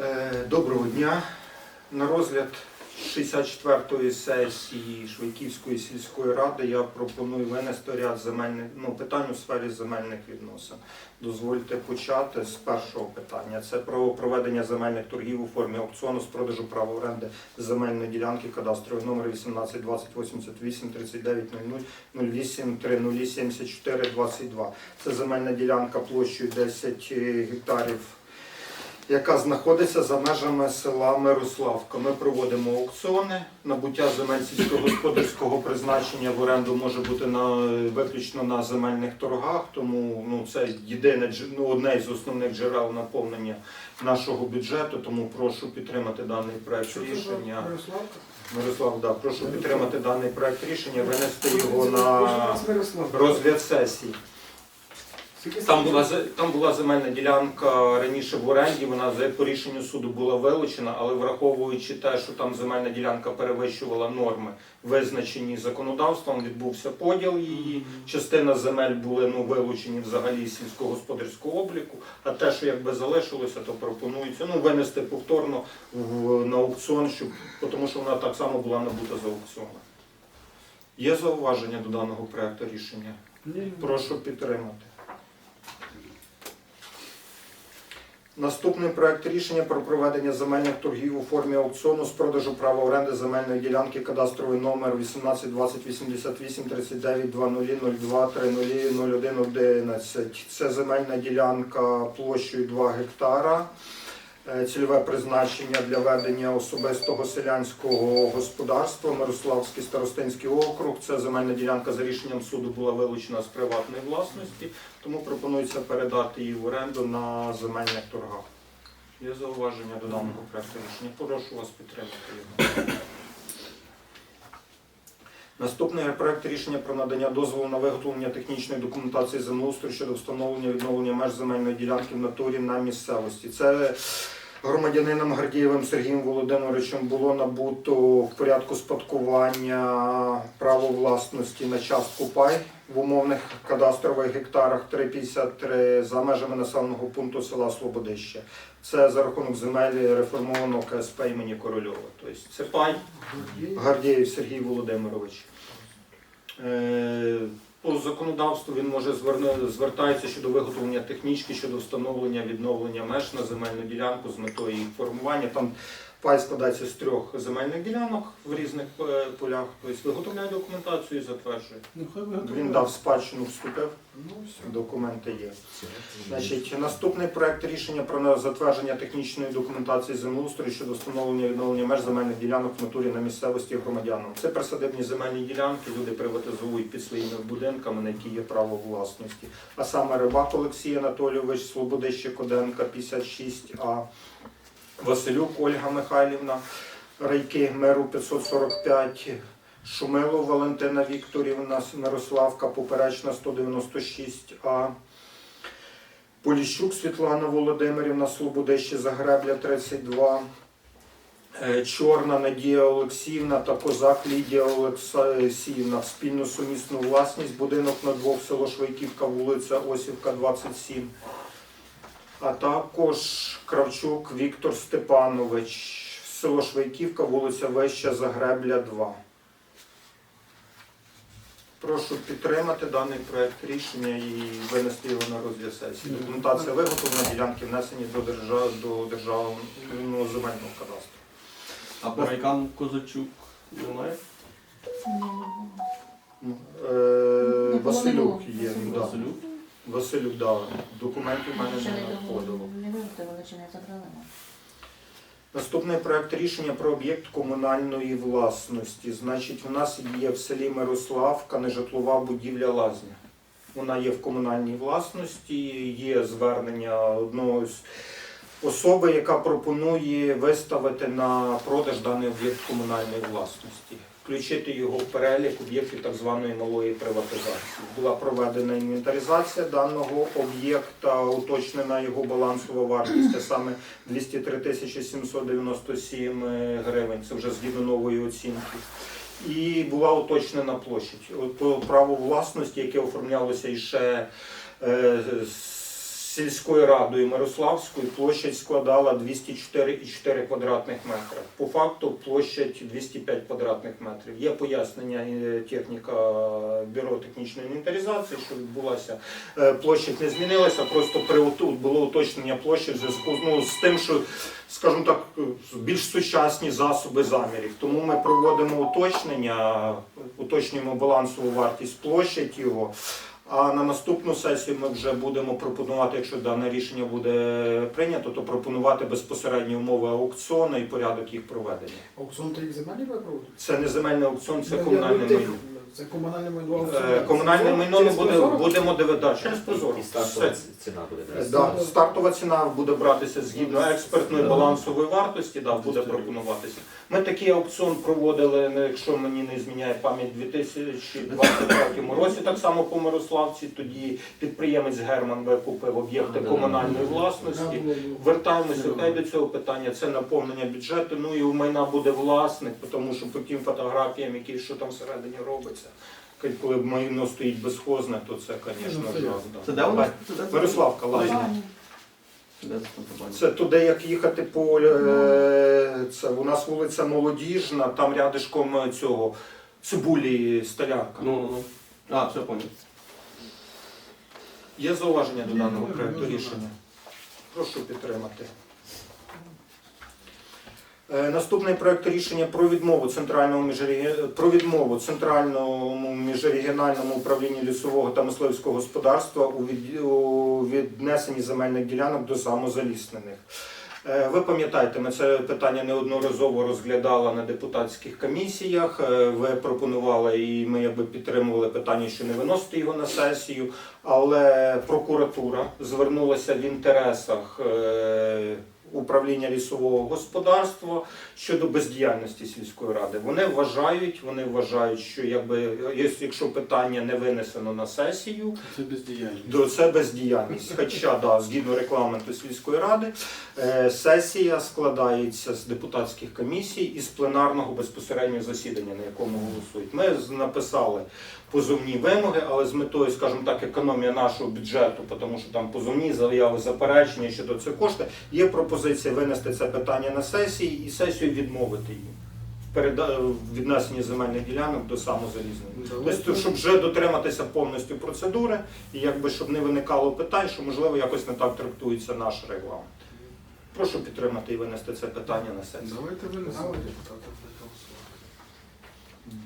Е, Доброго дня. На розгляд 64-ї сесії Швейківської сільської ради я пропоную винести ряд земельних ну, питань у сфері земельних відносин. Дозвольте почати з першого питання. Це про проведення земельних торгів у формі аукціону з продажу права оренди земельної ділянки кадастровий номер 18 20 88 39 00 08 30 74 22. Це земельна ділянка площею 10 гектарів яка знаходиться за межами села Мирославка. Ми проводимо аукціони. Набуття земель сільськогосподарського призначення в оренду може бути на виключно на земельних торгах, тому ну це єдине ну, одне з основних джерел наповнення нашого бюджету. Тому прошу підтримати даний проект рішення. Мирослав, да, прошу підтримати даний проект рішення, винести його на розгляд сесії. Там була там була земельна ділянка раніше в оренді. Вона за- по рішенню суду була вилучена, але враховуючи те, що там земельна ділянка перевищувала норми, визначені законодавством, відбувся поділ її. Частина земель були ну вилучені взагалі з сільськогосподарського обліку. А те, що якби залишилося, то пропонується ну винести повторно в на аукціон, щоб тому що вона так само була набута за аукціоном. Є зауваження до даного проекту рішення? Прошу підтримати. Наступний проект рішення про проведення земельних торгів у формі аукціону з продажу права оренди земельної ділянки кадастровий номер 18 20 88 39 20 02 30 01 11. Це земельна ділянка площею 2 гектара. Е, Цільове призначення для ведення особистого селянського господарства Мирославський старостинський округ. Це земельна ділянка за рішенням суду була вилучена з приватної власності, тому пропонується передати її в оренду на земельних торгах. Є зауваження до даного проекту рішення. Прошу вас підтримати його. Наступний проект рішення про надання дозволу на виготовлення технічної документації землеустрою щодо встановлення відновлення меж земельної ділянки в натурі на місцевості. Це громадянином Гардієвим Сергієм Володимировичем було набуто в порядку спадкування право власності на частку пай в умовних кадастрових гектарах 3,53 за межами населеного пункту села Слободище. Це за рахунок земель реформованого КСП імені Корольова. Тобто це пай Гордієв Сергій Володимирович. Е, По законодавству він може зверну- звертається щодо виготовлення технічки щодо встановлення відновлення меж на земельну ділянку з метою їх формування. Там пай складається з трьох земельних ділянок в різних е, полях. Тобто виготовляє документацію і затверджує. Він дав спадщину, вступив, Ну, все. документи є. Значить, наступний проект рішення про затвердження технічної документації землеустрою щодо встановлення і відновлення меж земельних ділянок в натурі на місцевості громадянам. Це присадибні земельні ділянки, люди приватизують під своїми будинками, на які є право власності. А саме Рибак Олексій Анатолійович, Слободище Коденка, 56А, Василюк Ольга Михайлівна, Райки Меру 545, Шумило Валентина Вікторівна, Мирославка, Поперечна 196А. Поліщук Світлана Володимирівна, Слободище Загребля 32. Е, Чорна Надія Олексіївна та Козак Лідія Олексіївна спільну сумісну власність. Будинок на двох село Швейківка, вулиця Осівка, 27. А також Кравчук Віктор Степанович, село Швейківка, вулиця Вища Загребля, 2. Прошу підтримати даний проект рішення і винести його на розгляд сесії. Документація виготовлена, ділянки внесені до держав до державного земельного кадастру. А по райкам Козачук немає? Е, Василюк є. Да. Василюк? Василюк, да. Документів в мене Ще не не надходило. Не виготовили чи не забрали? Наступний проект рішення про об'єкт комунальної власності. Значить, у нас є в селі Мирославка нежитлова будівля лазня. Вона є в комунальній власності, є звернення одного з особи, яка пропонує виставити на продаж даний об'єкт комунальної власності, включити його в перелік об'єктів так званої малої приватизації. Була проведена інвентаризація даного об'єкта, уточнена його балансова вартість, а саме 203 тисячі 797 гривень. Це вже згідно нової оцінки. І була уточнена площадь. От По праву власності, яке оформлялося іще е, з сільською радою Мирославською площадь складала 204,4 квадратних метри. По факту площадь 205 квадратних метрів. Є пояснення е, техніка бюро технічної інвентаризації, що відбулася. Е, Площадь не змінилася, просто при було уточнення площі в зв'язку ну, з тим, що, скажімо так, е, більш сучасні засоби замірів. Тому ми проводимо уточнення, уточнюємо балансову вартість площадь його. А на наступну сесію ми вже будемо пропонувати, якщо дане рішення буде прийнято, то пропонувати безпосередні умови аукціону і порядок їх проведення. Аукціон тих земель ви проводите? Це не земельний аукціон, це я комунальне майно. Це комунальне майно Е. Комунальне майно ми Через буде, Прозоро? будемо дивитися через прозоро. І стартова Все. ціна буде. Е. Да, стартова ціна буде братися згідно експертної балансової вартості, да, буде пропонуватися. Ми такий аукціон проводили, ну, якщо мені не зміняє пам'ять, у 2023 році, так само по Мирославці. Тоді підприємець Герман викупив об'єкти да, комунальної власності. Вертаємося опять до цього питання. Це наповнення бюджету. Ну і у майна буде власник, тому що по тим фотографіям, які що там всередині робиться. Коли майно стоїть безхозне, то це, звісно, жах. да. Мирославка, Лазня. Це туди, як їхати по е, це у нас вулиця Молодіжна, там рядишком цього цибулі столярка. Ну, ну, ну. А, все понял. Є зауваження до даного ну, проекту ну, рішення? Прошу підтримати. Е, Наступний проект рішення про відмову центральному міжрегі- про відмову центральному міжрегіональному управлінню лісового та мисливського господарства у у віднесенні земельних ділянок до самозаліснених. Е, Ви пам'ятаєте, ми це питання неодноразово розглядали на депутатських комісіях. Е, Ви пропонували і ми якби підтримували питання, що не виносити його на сесію. Але прокуратура звернулася в інтересах е, управління лісового господарства щодо бездіяльності сільської ради. Вони вважають, вони вважають, що якби якщо питання не винесено на сесію, Це бездіяльність. до це бездіяльність. Хоча да, згідно регламенту сільської ради, е, сесія складається з депутатських комісій і з пленарного безпосереднього засідання, на якому голосують. Ми написали позовні вимоги, але з метою, скажімо так, економія нашого бюджету, тому що там позовні заяви заперечення щодо цих коштів. Є пропозиція винести це питання на сесії і сесію відмовити в віднесенні земельних ділянок до самозалізної. Тобто, щоб вже дотриматися повністю процедури, і якби щоб не виникало питань, що можливо якось не так трактується наш регламент. Прошу підтримати і винести це питання на сесію. Давайте винесемо депутата.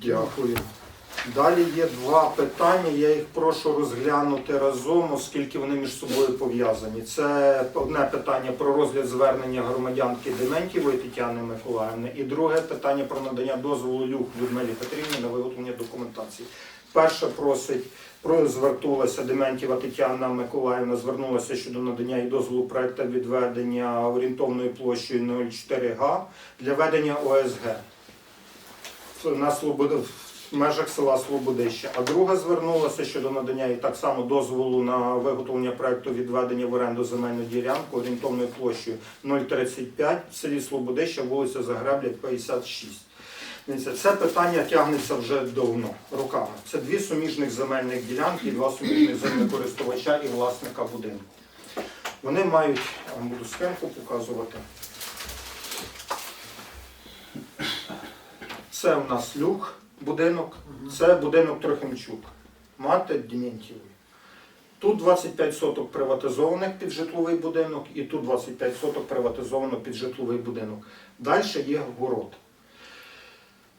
Дякую. Далі є два питання. Я їх прошу розглянути разом, оскільки вони між собою пов'язані. Це одне питання про розгляд звернення громадянки Дементьєвої Тетяни Миколаївни, і друге питання про надання дозволу Люк Людмилі Петрівні на виготовлення документації. Перше просить про звертулася Дементьєва Тетяна Миколаївна, звернулася щодо надання їй дозволу проекту відведення орієнтовною площею 0,4 га для ведення ОСГ на Слободи, в межах села Слободище. А друга звернулася щодо надання їй так само дозволу на виготовлення проекту відведення в оренду земельної ділянки орієнтовною площею 035 в селі Слободище, вулиця Загребля, 56. Це питання тягнеться вже давно, роками. Це дві суміжних земельних ділянки, два суміжних землекористувача і власника будинку. Вони мають, я вам буду схемку показувати. Це у нас люк, будинок, це будинок Трохимчук, мати Дементьєвої. Тут 25 соток приватизованих під житловий будинок, і тут 25 соток приватизовано під житловий будинок. Далі є город.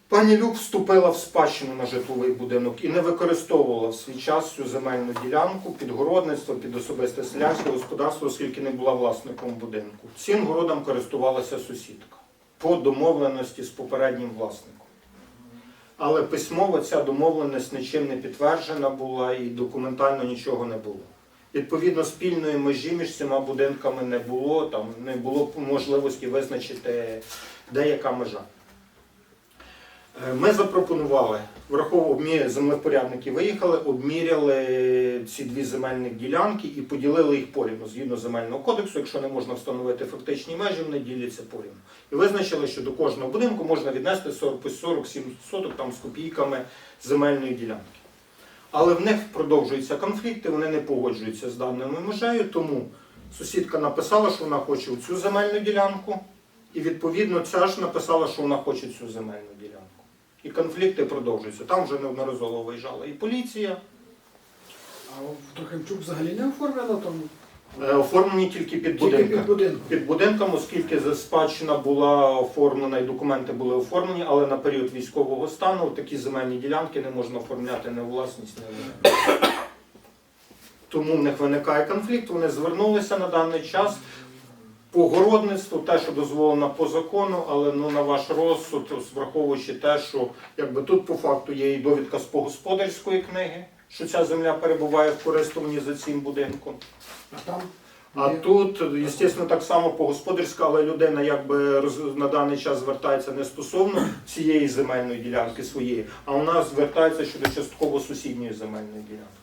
Пані Люк вступила в спадщину на житловий будинок і не використовувала в свій час цю земельну ділянку під городництво, під особисте селянське господарство, оскільки не була власником будинку. Цим городом користувалася сусідка по домовленості з попереднім власником. Але письмово ця домовленість нічим не підтверджена була і документально нічого не було. Відповідно, спільної межі між цими будинками не було, там не було можливості визначити, де яка межа. Е, Ми запропонували, враховував землепорядники виїхали, обміряли ці дві земельні ділянки і поділили їх порівну згідно земельного кодексу. Якщо не можна встановити фактичні межі, вони діляться порівну. І визначили, що до кожного будинку можна віднести 40, 47 соток там з копійками земельної ділянки. Але в них продовжуються конфлікти, вони не погоджуються з даною межею, тому Сусідка написала, що вона хоче цю земельну ділянку, і відповідно ця ж написала, що вона хоче цю земельну ділянку. І конфлікти продовжуються. Там вже неодноразово виїжджала і поліція. А в Трохимчук взагалі не оформлено там? Е, Оформлені тільки під Тільки будинком. під будинком. Під будинком, оскільки за- спадщина була оформлена і документи були оформлені, але на період військового стану такі земельні ділянки не можна оформляти не у власність, не Тому в них виникає конфлікт. Вони звернулися на даний час по городництву, те, що дозволено по закону, але ну на ваш розсуд, враховуючи те, що якби тут по факту є і довідка з погосподарської книги, що ця земля перебуває в користуванні за цим будинком. А там А тут, звісно, так само по господарська, але людина якби на даний час звертається не стосовно цієї земельної ділянки своєї, а нас звертається щодо частково сусідньої земельної ділянки.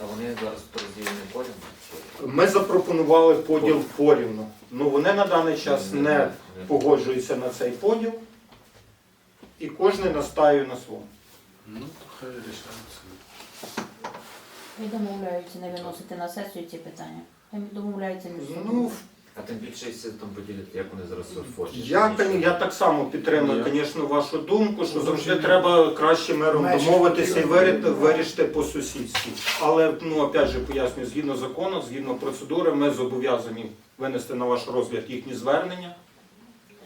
А вони зараз розділені порівну? Ми запропонували поділ порівну. Ну вони на даний час не погоджуються на цей поділ, і кожен настаює на своєму. Ну, то хай рішається. І домовляються не виносити на сесію ці питання. Домовляються між Ну, собою. А тим більше, якщо там поділити, як вони зараз оформлять. Я, кон- я так само підтримую, звісно, вашу думку, що завжди треба краще миром Межі домовитися і потрібно. вирішити, вирішити по сусідськи. Але ну опять же пояснюю, згідно закону, згідно процедури, ми зобов'язані винести на ваш розгляд їхні звернення,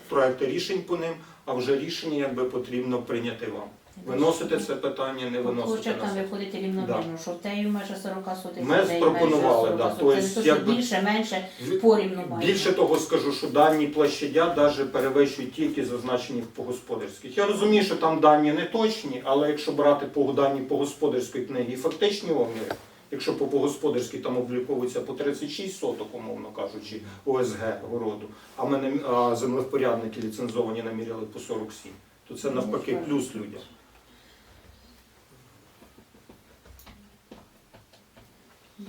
проекти рішень по ним, а вже рішення якби потрібно прийняти вам. Виносити це питання, не виносити Хоча там виходить рівномірно, що в теї майже 40 сотих, Ми в теї пропонували, да, 40 то сотих. Це якби- більше, менше, порівну майже. Більше того скажу, що дані площадя навіть перевищують ті, які зазначені по господарських. Я розумію, що там дані не точні, але якщо брати по дані по господарської книги і фактичні обміри, якщо по господарській там обліковується по 36 соток, умовно кажучи, ОСГ городу, а ми а землевпорядники ліцензовані наміряли по 47, то це навпаки плюс людям.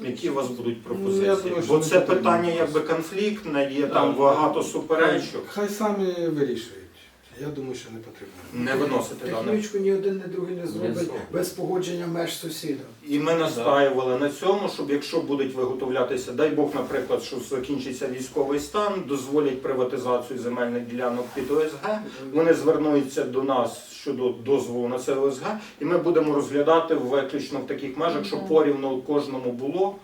Які у вас будуть Ну, пропозиції? думаю, Бо це питання якби конфліктне, є там багато суперечок. Хай самі вирішують. Я думаю, що не потрібно. Не виносити дане. Технічку ні один, ні другий не зробить зробить. без погодження меж сусіда. І ми настаювали на цьому, щоб якщо будуть виготовлятися, дай Бог, наприклад, що закінчиться військовий стан, дозволять приватизацію земельних ділянок під ОСГ. Вони звернуться до нас щодо дозволу на це ОСГ, і ми будемо розглядати виключно в таких межах, щоб Мгм. порівну кожному було.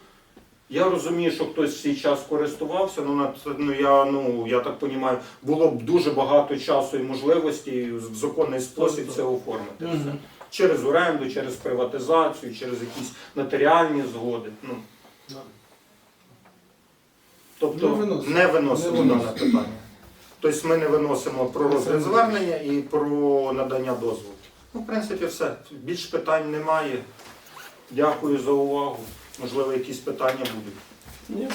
Я розумію, що хтось в цей час користувався. Ну ну я ну я так розумію, було б дуже багато часу і можливостей в законний спосіб це оформити. все. Через оренду, через приватизацію, через якісь нотаріальні згоди. Ну тобто Не виносимо. не виносимо Не виносимо. дане питання. Тобто ми не виносимо про розгляд звернення і про надання дозволу. Ну, в принципі, все. Більш питань немає. Дякую за увагу. Можливо, якісь питання будуть. Ні.